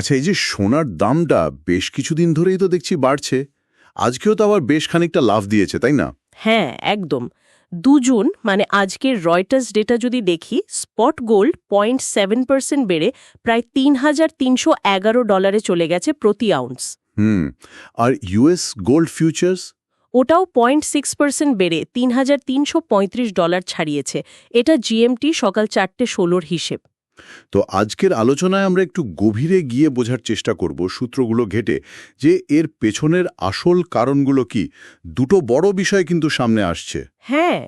আচ্ছা এই যে সোনার দামটা বেশ কিছুদিন ধরেই তো দেখছি বাড়ছে। আজকেও তো আবার বেশ খানিকটা লাভ দিয়েছে তাই না? হ্যাঁ একদম। দুজন মানে আজকের রয়টার্স ডেটা যদি দেখি spot gold point seven percent বেড়ে প্রায় তিন হাজার তিনশো এগারো ডলারে চলে গেছে প্রতি আউন্স হুম আর ইউএস গোল্ড ফিউচার্স ওটাও পয়েন্ট সিক্স পার্সেন্ট বেড়ে তিন হাজার তিনশো পঁয়ত্রিশ ডলার ছাড়িয়েছে। এটা জিএমটি সকাল চারটে ষোলোর হিসেব। তো আজকের আলোচনায় আমরা একটু গভীরে গিয়ে বোঝার চেষ্টা করব সূত্রগুলো ঘেটে যে এর পেছনের আসল কারণগুলো কি। দুটো বড় বিষয় কিন্তু সামনে আসছে। হ্যাঁ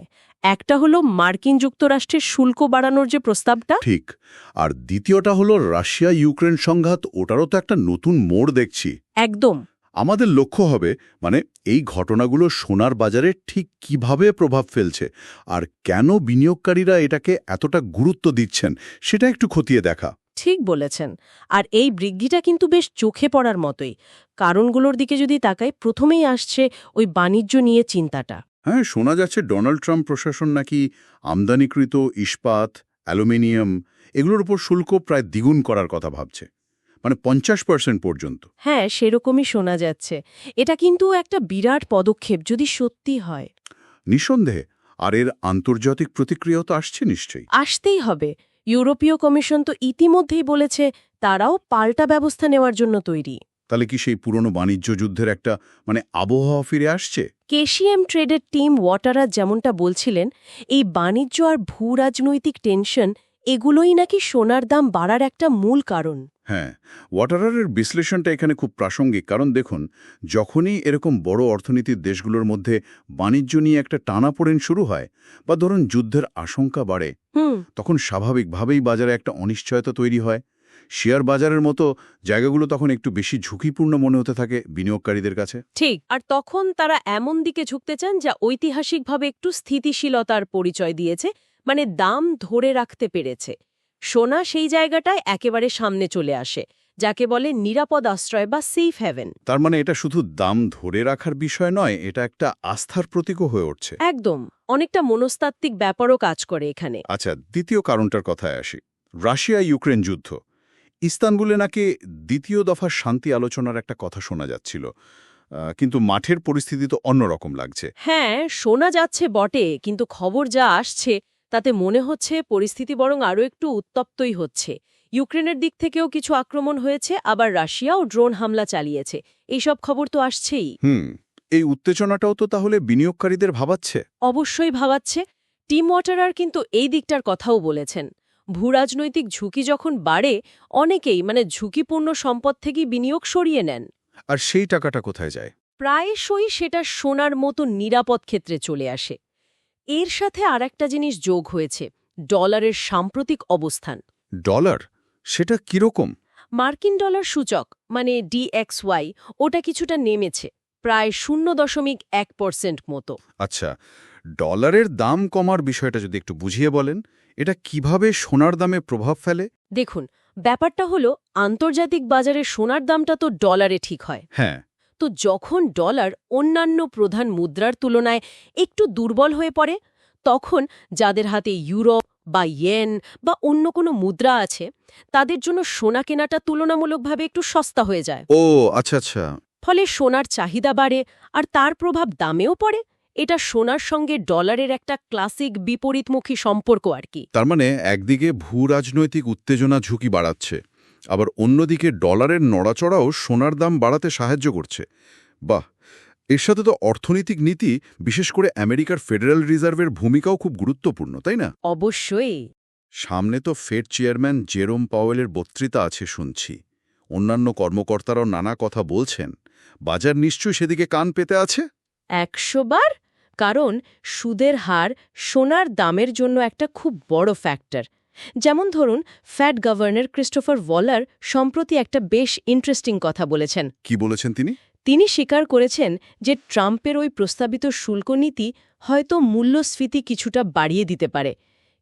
একটা হলো মার্কিন যুক্তরাষ্ট্রের শুল্ক বাড়ানোর যে প্রস্তাবটা। ঠিক আর দ্বিতীয়টা হলো রাশিয়া ইউক্রেন সংঘাত ওটারও তো একটা নতুন মোড় দেখছি। একদম আমাদের লক্ষ্য হবে মানে এই ঘটনাগুলো সোনার বাজারে ঠিক কীভাবে প্রভাব ফেলছে আর কেন বিনিয়োগকারীরা এটাকে এতটা গুরুত্ব দিচ্ছেন সেটা একটু খতিয়ে দেখা। ঠিক বলেছেন। আর এই বৃদ্ধিটা কিন্তু বেশ চোখে পড়ার মতোই। কারণগুলোর দিকে যদি তাকাই প্রথমেই আসছে ওই বাণিজ্য নিয়ে চিন্তাটা। হ্যাঁ শোনা যাচ্ছে ডোনাল্ড ট্রাম্প প্রশাসন নাকি আমদানিকৃত ইস্পাত অ্যালুমিনিয়াম এগুলোর উপর শুল্ক প্রায় দ্বিগুণ করার কথা ভাবছে। মানে পঞ্চাশ পার্সেন্ট পর্যন্ত। হ্যাঁ সেরকমই শোনা যাচ্ছে। এটা কিন্তু একটা বিরাট পদক্ষেপ যদি সত্যি হয়। নিঃসন্দেহে আর এর আন্তর্জাতিক প্রতিক্রিয়াও তো আসছে নিশ্চয়ই। আসতেই হবে। ইউরোপীয় কমিশন তো ইতিমধ্যেই বলেছে তারাও পাল্টা ব্যবস্থা নেওয়ার জন্য তৈরি। তাহলে কি সেই পুরনো বাণিজ্য যুদ্ধের একটা মানে আবহাওয়া ফিরে আসছে? কেশিএম ট্রেডের টিম ওয়াটারাজ যেমনটা বলছিলেন এই বাণিজ্য আর ভূ রাজনৈতিক টেনশন এগুলোই নাকি সোনার দাম বাড়ার একটা মূল কারণ। হ্যাঁ ওয়াটারারের বিশ্লেষণটা এখানে খুব প্রাসঙ্গিক কারণ দেখুন যখনই এরকম বড় অর্থনীতির দেশগুলোর মধ্যে বাণিজ্য নিয়ে একটা টানাপোড়েন শুরু হয় বা ধরুন যুদ্ধের আশঙ্কা বাড়ে তখন স্বাভাবিকভাবেই বাজারে একটা অনিশ্চয়তা তৈরি হয়। শেয়ার বাজারের মতো জায়গাগুলো তখন একটু বেশি ঝুঁকিপূর্ণ মনে হতে থাকে বিনিয়োগকারীদের কাছে। ঠিক আর তখন তারা এমন দিকে ঝুঁকতে চান যা ঐতিহাসিকভাবে একটু স্থিতিশীলতার পরিচয় দিয়েছে মানে দাম ধরে রাখতে পেরেছে। সোনা সেই জায়গাটায় একেবারে সামনে চলে আসে যাকে বলে নিরাপদ আশ্রয় বা সেফ হ্যাভেন তার মানে এটা শুধু দাম ধরে রাখার বিষয় নয় এটা একটা আস্থার প্রতীকও হয়ে উঠছে। একদম অনেকটা মনস্তাত্ত্বিক ব্যাপারও কাজ করে এখানে। আচ্ছা দ্বিতীয় কারণটার কথায় আসি। রাশিয়া ইউক্রেন যুদ্ধ। ইস্তানবুলে নাকি দ্বিতীয় দফা শান্তি আলোচনার একটা কথা শোনা যাচ্ছিল। কিন্তু মাঠের পরিস্থিতি তো অন্যরকম লাগছে। হ্যাঁ শোনা যাচ্ছে বটে কিন্তু খবর যা আসছে তাতে মনে হচ্ছে পরিস্থিতি বরং আরও একটু উত্তপ্তই হচ্ছে। ইউক্রেনের দিক থেকেও কিছু আক্রমণ হয়েছে আবার রাশিয়াও ড্রোন হামলা চালিয়েছে। এইসব খবর তো আসছেই। হুম এই উত্তেজনাটাও তো তাহলে বিনিয়োগকারীদের ভাবাচ্ছে? অবশ্যই ভাবাচ্ছে। টিম ওয়াটারার কিন্তু এই দিকটার কথাও বলেছেন। ভূরাজনৈতিক ঝুঁকি যখন বাড়ে অনেকেই মানে ঝুঁকিপূর্ণ সম্পদ থেকেই বিনিয়োগ সরিয়ে নেন। আর সেই টাকাটা কোথায় যায়? প্রায়শই সেটা সোনার মতো নিরাপদ ক্ষেত্রে চলে আসে। এর সাথে আর একটা জিনিস যোগ হয়েছে ডলারের সাম্প্রতিক অবস্থান। ডলার? সেটা কীরকম? মার্কিন ডলার সূচক মানে ডিএক্সওয়াই ওটা কিছুটা নেমেছে প্রায় শূন্য দশমিক এক পার্সেন্ট মতো। আচ্ছা ডলারের দাম কমার বিষয়টা যদি একটু বুঝিয়ে বলেন এটা কীভাবে সোনার দামে প্রভাব ফেলে? দেখুন ব্যাপারটা হলো আন্তর্জাতিক বাজারে সোনার দামটা তো ডলারে ঠিক হয়। হ্যাঁ। তো যখন ডলার অন্যান্য প্রধান মুদ্রার তুলনায় একটু দুর্বল হয়ে পড়ে তখন যাদের হাতে ইউরোপ বা ইয়েন বা অন্য কোনো মুদ্রা আছে তাদের জন্য সোনা কেনাটা তুলনামূলকভাবে একটু সস্তা হয়ে যায়। ও আচ্ছা আচ্ছা। ফলে সোনার চাহিদা বাড়ে আর তার প্রভাব দামেও পড়ে। এটা সোনার সঙ্গে ডলারের একটা ক্লাসিক বিপরীতমুখী সম্পর্ক আর কি। তার মানে একদিকে ভূ রাজনৈতিক উত্তেজনা ঝুঁকি বাড়াচ্ছে। আবার অন্যদিকে ডলারের নড়াচড়াও সোনার দাম বাড়াতে সাহায্য করছে। বাহ! এর সাথে তো অর্থনৈতিক নীতি বিশেষ করে আমেরিকার ফেডারেল রিজার্ভের ভূমিকাও খুব গুরুত্বপূর্ণ তাই না? অবশ্যই। সামনে তো ফেড চেয়ারম্যান জেরোম পাওয়েলের বক্তৃতা আছে শুনছি। অন্যান্য কর্মকর্তারাও নানা কথা বলছেন। বাজার নিশ্চয়ই সেদিকে কান পেতে আছে? একশো বার? কারণ সুদের হার সোনার দামের জন্য একটা খুব বড় ফ্যাক্টর। যেমন ধরুন ফ্যাট গভর্নর ক্রিস্টোফার ওয়ালার সম্প্রতি একটা বেশ ইন্টারেস্টিং কথা বলেছেন। কি বলেছেন তিনি? তিনি স্বীকার করেছেন যে ট্রাম্পের ওই প্রস্তাবিত শুল্ক নীতি হয়তো মূল্যস্ফীতি কিছুটা বাড়িয়ে দিতে পারে।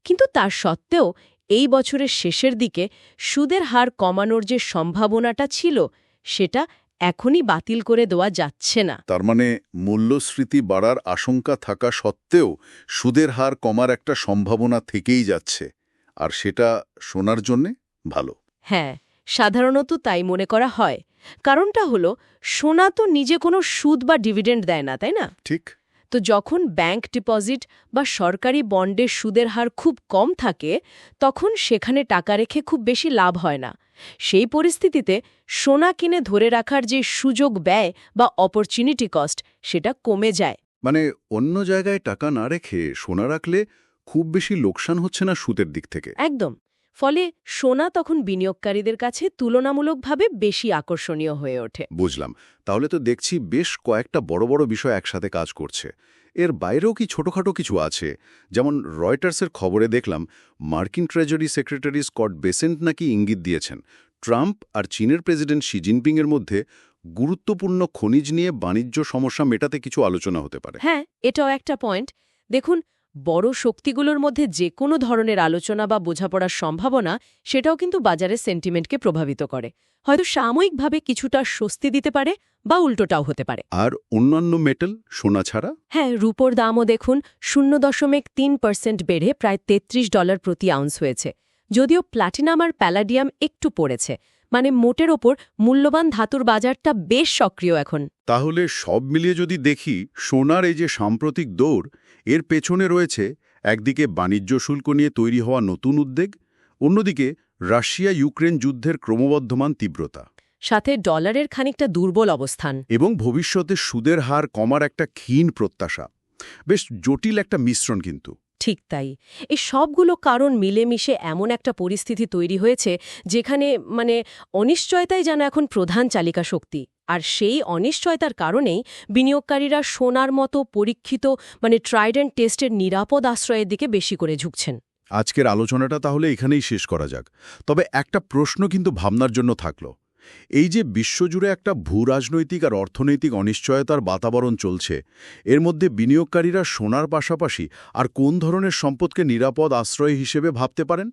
কিন্তু তার সত্ত্বেও এই বছরের শেষের দিকে সুদের হার কমানোর যে সম্ভাবনাটা ছিল সেটা এখনই বাতিল করে দেওয়া যাচ্ছে না। তার মানে মূল্যস্ফীতি বাড়ার আশঙ্কা থাকা সত্ত্বেও সুদের হার কমার একটা সম্ভাবনা থেকেই যাচ্ছে। আর সেটা শোনার জন্যে ভালো। হ্যাঁ সাধারণত তাই মনে করা হয়। কারণটা হলো সোনা তো নিজে কোনো সুদ বা ডিভিডেন্ড দেয় না তাই না? ঠিক। তো যখন ব্যাংক ডিপোজিট বা সরকারি বন্ডের সুদের হার খুব কম থাকে তখন সেখানে টাকা রেখে খুব বেশি লাভ হয় না। সেই পরিস্থিতিতে সোনা কিনে ধরে রাখার যে সুযোগ ব্যয় বা অপরচুনিটি কস্ট সেটা কমে যায়। মানে অন্য জায়গায় টাকা না রেখে সোনা রাখলে খুব বেশি লোকসান হচ্ছে না সুদের দিক থেকে? একদম। ফলে সোনা তখন বিনিয়োগকারীদের কাছে তুলনামূলকভাবে বেশি আকর্ষণীয় হয়ে ওঠে। বুঝলাম। তাহলে তো দেখছি বেশ কয়েকটা বড় বড় বিষয় একসাথে কাজ করছে। এর বাইরেও কি ছোটখাটো কিছু আছে? যেমন রয়টার্সের খবরে দেখলাম মার্কিন ট্রেজারি সেক্রেটারি স্কট বেসেন্ট নাকি ইঙ্গিত দিয়েছেন ট্রাম্প আর চীনের প্রেসিডেন্ট শি জিনপিংয়ের মধ্যে গুরুত্বপূর্ণ খনিজ নিয়ে বাণিজ্য সমস্যা মেটাতে কিছু আলোচনা হতে পারে। হ্যাঁ এটাও একটা পয়েন্ট। দেখুন বড় শক্তিগুলোর মধ্যে যে কোনো ধরনের আলোচনা বা বোঝাপড়ার সম্ভাবনা সেটাও কিন্তু বাজারের সেন্টিমেন্টকে প্রভাবিত করে। হয়তো সাময়িকভাবে কিছুটা স্বস্তি দিতে পারে বা উল্টোটাও হতে পারে। আর অন্যান্য মেটাল সোনা ছাড়া? হ্যাঁ রুপোর দামও দেখুন শূন্য দশমিক তিন পার্সেন্ট বেড়ে প্রায় ৩৩ ডলার প্রতি আউন্স হয়েছে। যদিও প্ল্যাটিনাম আর প্যালাডিয়াম একটু পড়েছে মানে মোটের ওপর মূল্যবান ধাতুর বাজারটা বেশ সক্রিয় এখন। তাহলে সব মিলিয়ে যদি দেখি সোনার এই যে সাম্প্রতিক দৌড় এর পেছনে রয়েছে একদিকে বাণিজ্য শুল্ক নিয়ে তৈরি হওয়া নতুন উদ্বেগ অন্যদিকে রাশিয়া ইউক্রেন যুদ্ধের ক্রমবর্ধমান তীব্রতা। সাথে ডলারের খানিকটা দুর্বল অবস্থান। এবং ভবিষ্যতে সুদের হার কমার একটা ক্ষীণ প্রত্যাশা। বেশ জটিল একটা মিশ্রণ কিন্তু। ঠিক তাই। এই সবগুলো কারণ মিলেমিশে এমন একটা পরিস্থিতি তৈরি হয়েছে যেখানে মানে অনিশ্চয়তাই যেন এখন প্রধান চালিকা শক্তি। আর সেই অনিশ্চয়তার কারণেই বিনিয়োগকারীরা সোনার মতো পরীক্ষিত মানে ট্রাইডেন্ট টেস্টের নিরাপদ আশ্রয়ের দিকে বেশি করে ঝুঁকছেন। আজকের আলোচনাটা তাহলে এখানেই শেষ করা যাক। তবে একটা প্রশ্ন কিন্তু ভাবনার জন্য থাকল। এই যে বিশ্বজুড়ে একটা ভূরাজনৈতিক আর অর্থনৈতিক অনিশ্চয়তার বাতাবরণ চলছে, এর মধ্যে বিনিয়োগকারীরা সোনার পাশাপাশি আর কোন ধরনের সম্পদকে নিরাপদ আশ্রয় হিসেবে ভাবতে পারেন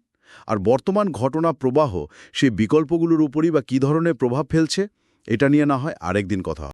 আর বর্তমান ঘটনা প্রবাহ সেই বিকল্পগুলোর উপরই বা কী ধরনের প্রভাব ফেলছে এটা নিয়ে না হয় আরেকদিন কথা।